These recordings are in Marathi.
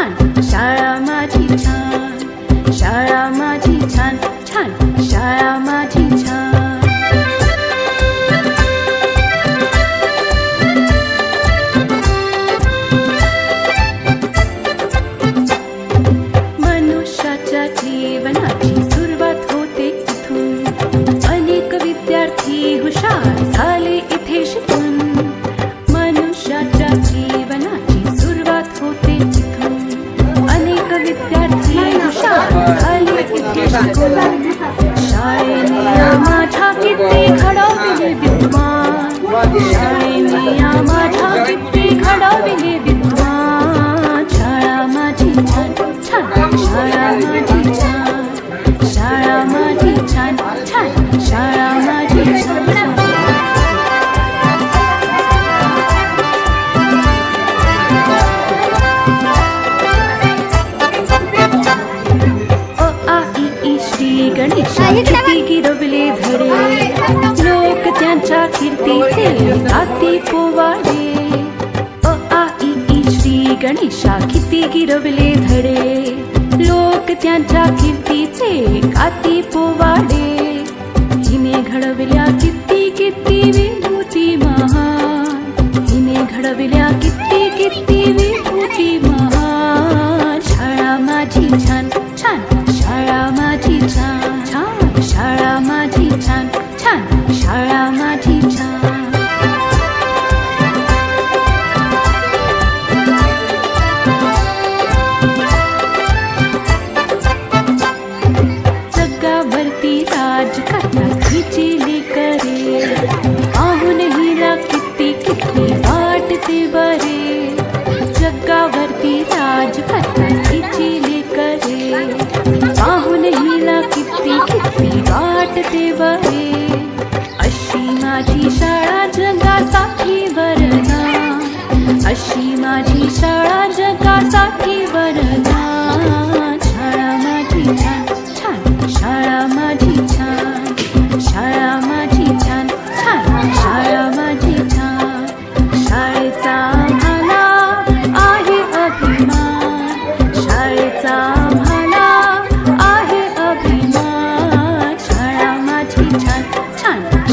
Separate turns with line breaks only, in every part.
done. विद्वान शाळेने माझ्या किती घडविले विद्वान शाळा माझी छान छान शाळा माझी छान शाळा माझी छान छान शाळा माझी छान अ आ कीर्तीचे गाती पोवाडे अ आ इ ई श्री गणेशा किती गिरवले धडे. लोक त्यांच्या कीर्तीचे गाती पोवाडे. हिने घडविल्या किती किती विभूती महान. हिने घडविल्या किती किती विभूती महान. शाळा माझी छान छान. शाळा माझी छान छान. जगावरती राज करतात करे पाहून हिला किती किती वाटते बरे अशी माझी शाळा जगासाठी वरदा अशी माझी शाळा जगासाठी वर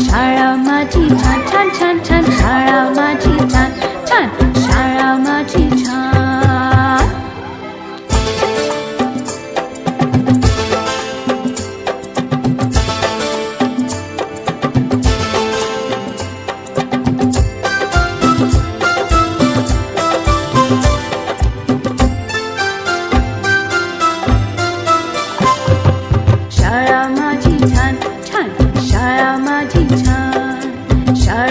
शाळा माझी छान छान छान छान शाळा माझी.